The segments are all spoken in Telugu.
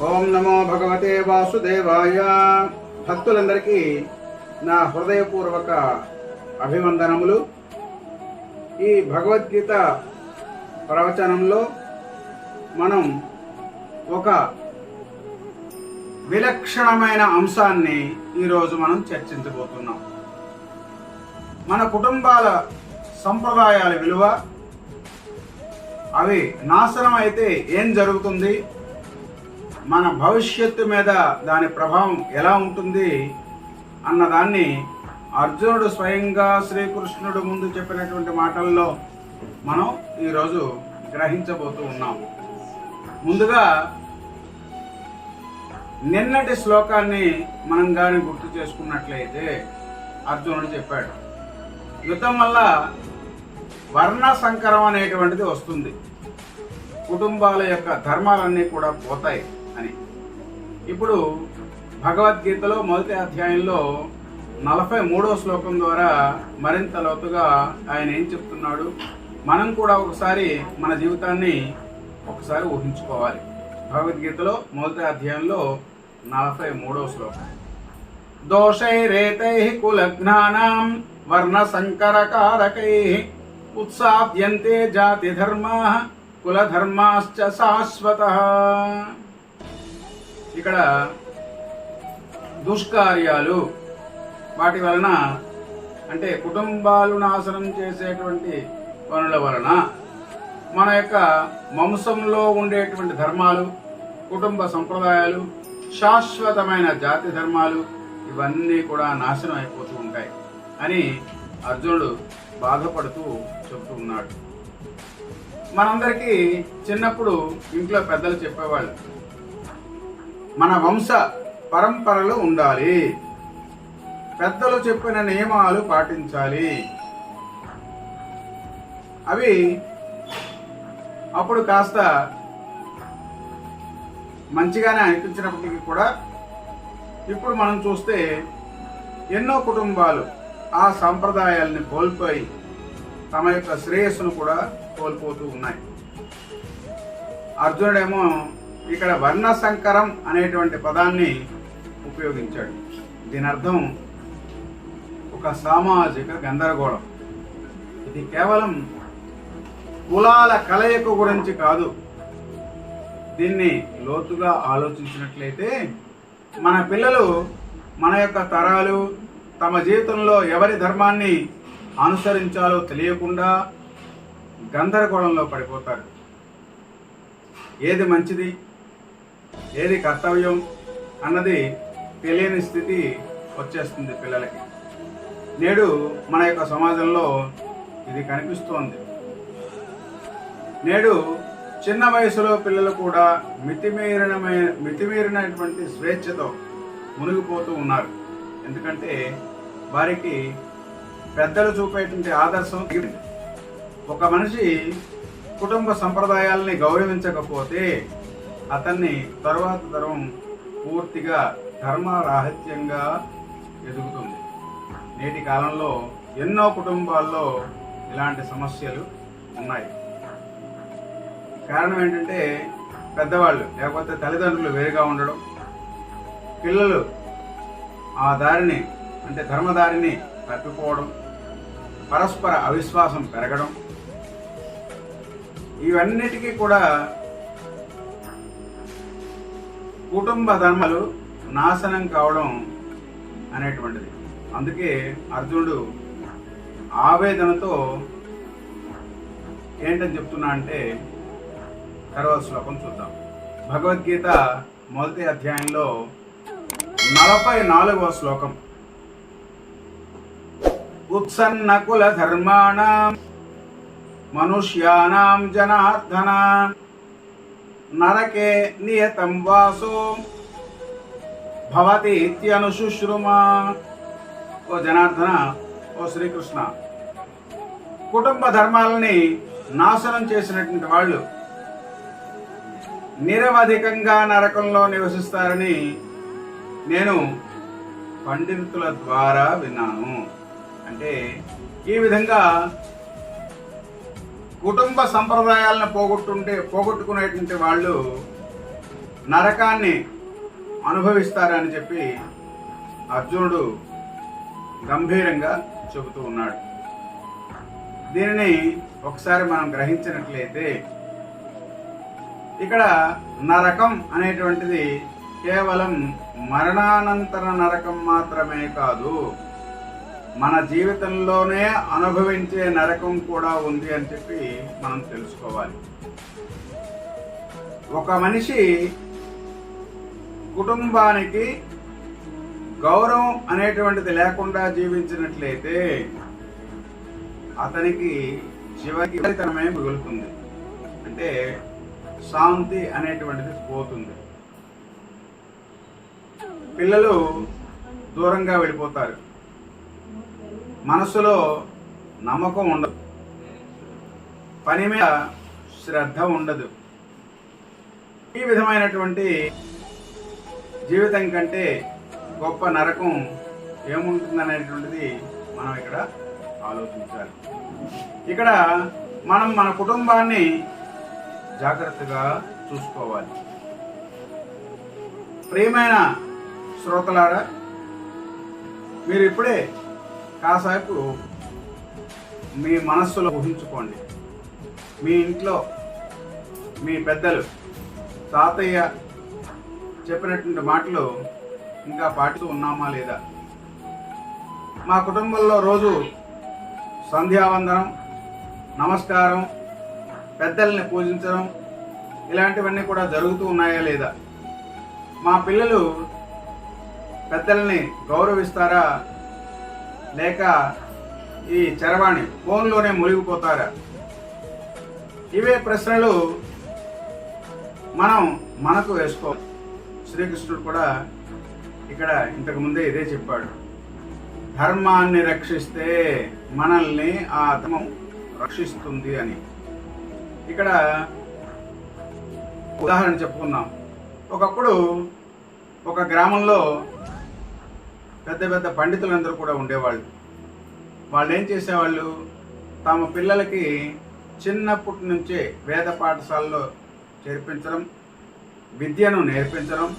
ఓం నమో భగవతే వాసుదేవాయ. భక్తులందరికీ నా హృదయపూర్వక అభివందనములు. ఈ భగవద్గీత ప్రవచనంలో మనం ఒక విలక్షణమైన అంశాన్ని ఈరోజు మనం చర్చించబోతున్నాం. మన కుటుంబాల సంప్రదాయాల విలువ అవి నాశనం అయితే ఏం జరుగుతుంది? మన భవిష్యత్తు మీద దాని ప్రభావం ఎలా ఉంటుంది అన్నదాన్ని అర్జునుడు స్వయంగా శ్రీకృష్ణుడు ముందు చెప్పినటువంటి మాటల్లో మనం ఈరోజు గ్రహించబోతూ ఉన్నాం. ముందుగా నిన్నటి శ్లోకాన్ని మనం కానీ గుర్తు చేసుకున్నట్లయితే అర్జునుడు చెప్పాడు యుద్ధం వల్ల వర్ణ సంకరం అనేటువంటిది వస్తుంది. కుటుంబాల యొక్క ధర్మాలన్నీ కూడా పోతాయి. ఇప్పుడు భగవద్గీతలో మొదటి అధ్యాయంలో నలభై మూడో శ్లోకం ద్వారా మరింత లోతుగా ఆయన ఏం చెప్తున్నాడు? మనం కూడా ఒకసారి మన జీవితాన్ని ఒకసారి ఊహించుకోవాలి. భగవద్గీతలో మొదటి అధ్యాయంలో నలభై మూడో శ్లోకం. దోషైరేతై కులజ్ఞానం వర్ణ సంకరకారకై ఉత్సాద్యంతే జాతి ధర్మా కులధర్మాశ్చ శాశ్వత ఇక్కడ దుష్కార్యాలు వాటి వలన అంటే కుటుంబాలు నాశనం చేసేటువంటి పనుల వలన మన యొక్క వంశంలో ఉండేటువంటి ధర్మాలు కుటుంబ సంప్రదాయాలు శాశ్వతమైన జాతి ధర్మాలు ఇవన్నీ కూడా నాశనం అయిపోతూ ఉంటాయి అని అర్జునుడు బాధపడుతూ చెబుతూ ఉన్నాడు. మనందరికీ చిన్నప్పుడు ఇంట్లో పెద్దలు చెప్పేవాళ్ళు మన వంశ పరంపరలు ఉండాలి. పెద్దలు చెప్పిన నియమాలు పాటించాలి. అవి అప్పుడు కాస్త మంచిగానే అనిపించినప్పటికీ కూడా ఇప్పుడు మనం చూస్తే ఎన్నో కుటుంబాలు ఆ సాంప్రదాయాల్ని కోల్పోయి తమ యొక్క శ్రేయస్సును కూడా కోల్పోతూ ఉన్నాయి. అర్జునుడేమో ఇక్కడ వర్ణ సంకరం అనేటువంటి పదాన్ని ఉపయోగించాడు. దీని అర్థం ఒక సామాజిక గందరగోళం. ఇది కేవలం కులాల కలయిక గురించి కాదు. దీన్ని లోతుగా ఆలోచించినట్లయితే మన పిల్లలు మన యొక్క తరాలు తమ జీవితంలో ఎవరి ధర్మాన్ని అనుసరించాలో తెలియకుండా గందరగోళంలో పడిపోతారు. ఏది మంచిది? ఏది కర్తవ్యం అన్నది తెలియని స్థితి వచ్చేస్తుంది పిల్లలకి. నేడు మన యొక్క సమాజంలో ఇది కనిపిస్తోంది. నేడు చిన్న వయసులో పిల్లలు కూడా మితిమీరినమైన మితిమీరినటువంటి స్వేచ్ఛతో మునిగిపోతూ ఉన్నారు. ఎందుకంటే వారికి పెద్దలు చూపేటువంటి ఆదర్శం ఒక మనిషి కుటుంబ సంప్రదాయాల్ని గౌరవించకపోతే అతన్ని తరువాత తరం పూర్తిగా ధర్మరాహిత్యంగా ఎదుగుతుంది. నేటి కాలంలో ఎన్నో కుటుంబాల్లో ఇలాంటి సమస్యలు ఉన్నాయి. కారణం ఏంటంటే పెద్దవాళ్ళు లేకపోతే తల్లిదండ్రులు వేరుగా ఉండడం పిల్లలు ఆ దారిని అంటే ధర్మదారిని తప్పిపోవడం పరస్పర అవిశ్వాసం పెరగడం ఇవన్నిటికీ కూడా కుటుంబ ధర్మాలు నాశనం కావడం అనేటువంటిది. అందుకే అర్జునుడు ఆవేదనతో ఏంటని చెప్తున్నా అంటే తర్వాత శ్లోకం చూద్దాం. భగవద్గీత మొదటి అధ్యాయంలో నలభై నాలుగవ శ్లోకం. ఉత్సన్న కుల ధర్మాణం మనుష్యానాం జనార్దనా. నరకే నియతం వాసో భవతి ఇత్యనుశుశ్రుమా ఓ జనార్దన ఓ శ్రీకృష్ణ కుటుంబ ధర్మాలని నాశనం చేసినటువంటి వాళ్ళు నిరవధికంగా నరకంలో నివసిస్తారని నేను పండితుల ద్వారా విన్నాను. అంటే ఈ విధంగా కుటుంబ సంప్రదాయాలను పోగొట్టుంటే పోగొట్టుకునేటువంటి వాళ్ళు నరకాన్ని అనుభవిస్తారని చెప్పి అర్జునుడు గంభీరంగా చెబుతూ ఉన్నాడు. దీనిని ఒకసారి మనం గ్రహించినట్లయితే ఇక్కడ నరకం అనేటువంటిది కేవలం మరణానంతర నరకం మాత్రమే కాదు మన జీవితంలోనే అనుభవించే నరకం కూడా ఉంది అని చెప్పి మనం తెలుసుకోవాలి. ఒక మనిషి కుటుంబానికి గౌరవం అనేటువంటిది లేకుండా జీవించినట్లయితే అతనికి చివరికి తనమే మిగులుతుంది. అంటే శాంతి అనేటువంటిది పోతుంది. పిల్లలు దూరంగా వెళ్ళిపోతారు. మనసులో నమ్మకం ఉండదు. పని మీద శ్రద్ధ ఉండదు. ఈ విధమైనటువంటి జీవితం కంటే గొప్ప నరకం ఏముంటుందనేటువంటిది మనం ఇక్కడ ఆలోచించాలి. ఇక్కడ మనం మన కుటుంబాన్ని జాగ్రత్తగా చూసుకోవాలి. ప్రియమైన శ్రోతలారా మీరు ఇప్పుడే కాసేపు మీ మనస్సులో ఊహించుకోండి. మీ ఇంట్లో మీ పెద్దలు తాతయ్య చెప్పినటువంటి మాటలు ఇంకా పాటిస్తూ ఉన్నామా లేదా? మా కుటుంబంలో రోజు సంధ్యావందనం నమస్కారం పెద్దల్ని పూజించడం ఇలాంటివన్నీ కూడా జరుగుతూ ఉన్నాయా లేదా? మా పిల్లలు పెద్దల్ని గౌరవిస్తారా? లేక ఈ చరవాణి ఫోన్లోనే మునిగిపోతారా? ఇవే ప్రశ్నలు మనం మనకు వేసుకో శ్రీకృష్ణుడు కూడా ఇక్కడ ఇంతకు ముందే ఇదే చెప్పాడు. ధర్మాన్ని రక్షిస్తే మనల్ని ఆ ధర్మం రక్షిస్తుంది అని. ఇక్కడ ఉదాహరణ చెప్పుకున్నాం ఒకప్పుడు ఒక గ్రామంలో పెద్ద పెద్ద పండితులందరూ కూడా ఉండేవాళ్ళు. వాళ్ళు ఏం చేసేవాళ్ళు? తమ పిల్లలకి చిన్నప్పటి నుంచే వేద పాఠశాలలో చేర్పించడం విద్యను నేర్పించడం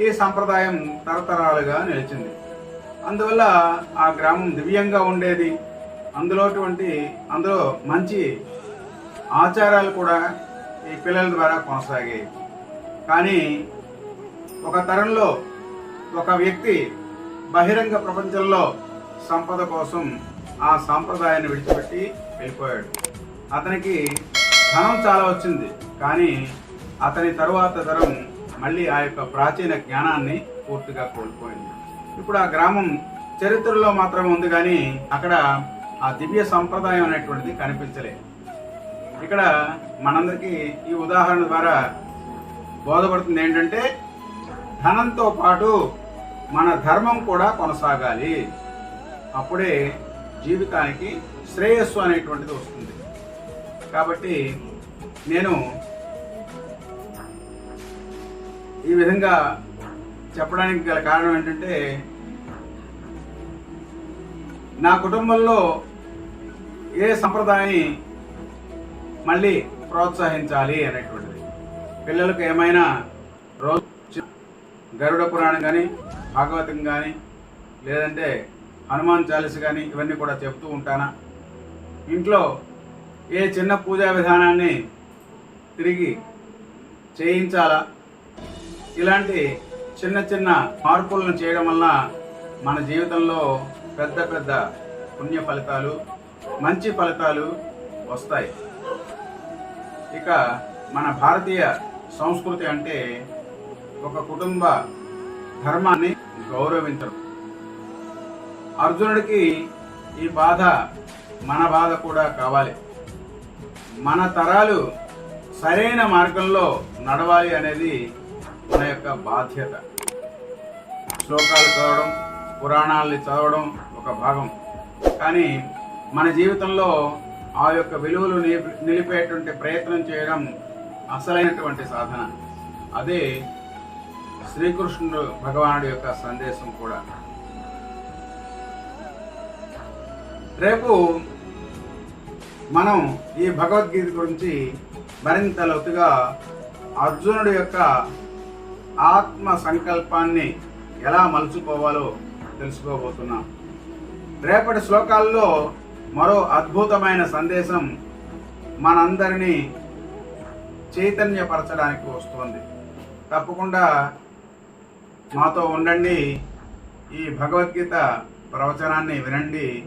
ఈ సంప్రదాయం తరతరాలుగా నిలిచింది. అందువల్ల ఆ గ్రామం దివ్యంగా ఉండేది. అందులోటువంటి అందులో మంచి ఆచారాలు కూడా ఈ పిల్లల ద్వారా కొనసాగాయి. కానీ ఒక తరంలో ఒక వ్యక్తి బహిరంగ ప్రపంచంలో సంపద కోసం ఆ సాంప్రదాయాన్ని విడిచిపెట్టి వెళ్ళిపోయాడు. అతనికి ధనం చాలా వచ్చింది కానీ అతని తరువాత తరం మళ్ళీ ఆ యొక్క ప్రాచీన జ్ఞానాన్ని పూర్తిగా కోల్పోయింది. ఇప్పుడు ఆ గ్రామం చరిత్రలో మాత్రమే ఉంది కానీ అక్కడ ఆ దివ్య సంప్రదాయం అనేటువంటిది కనిపించలేదు. ఇక్కడ మనందరికీ ఈ ఉదాహరణ ద్వారా బోధపడుతుంది ఏంటంటే ధనంతో పాటు మన ధర్మం కూడా కొనసాగాలి. అప్పుడే జీవితానికి శ్రేయస్సు అనేటువంటిది వస్తుంది. కాబట్టి నేను ఈ విధంగా చెప్పడానికి గల కారణం ఏంటంటే నా కుటుంబంలో ఏ సంప్రదాయాన్ని మళ్ళీ ప్రోత్సహించాలి అనేటువంటిది. పిల్లలకు ఏమైనా రోజు గరుడ పురాణం కానీ భాగవతం కానీ లేదంటే హనుమాన్ చాలీస కానీ ఇవన్నీ కూడా చెప్తూ ఉంటానా? ఇంట్లో ఏ చిన్న పూజా విధానాన్ని తిరిగి చేయించాలా? ఇలాంటి చిన్న చిన్న మార్పులను చేయడం వల్ల మన జీవితంలో పెద్ద పెద్ద పుణ్య ఫలితాలు మంచి ఫలితాలు వస్తాయి. ఇక మన భారతీయ సంస్కృతి అంటే ఒక కుటుంబ ధర్మాన్ని గౌరవించడం అర్జునుడికి ఈ బాధ మన బాధ కూడా కావాలి. మన తరాలు సరైన మార్గంలో నడవాలి అనేది మన యొక్క బాధ్యత. శ్లోకాలు చదవడం పురాణాలని చదవడం ఒక భాగం. కానీ మన జీవితంలో ఆ యొక్క విలువలు నిలిపి- నిలిపేటువంటి ప్రయత్నం చేయడం అసలైనటువంటి సాధన. అదే శ్రీకృష్ణుడు భగవానుడి యొక్క సందేశం కూడా. రేపు మనం ఈ భగవద్గీత గురించి మరింత లోతుగా అర్జునుడి యొక్క ఆత్మ సంకల్పాన్ని ఎలా మలుచుకోవాలో తెలుసుకోబోతున్నాం. రేపటి శ్లోకాల్లో మరో అద్భుతమైన సందేశం మనందరినీ చైతన్యపరచడానికి వస్తుంది. తప్పకుండా మాతో ఉండండి. ఈ భగవద్గీత ప్రవచనాన్ని వినండి.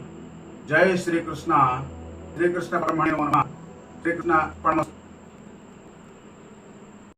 జై శ్రీకృష్ణ. శ్రీకృష్ణ పరమాణు శ్రీకృష్ణ పరమ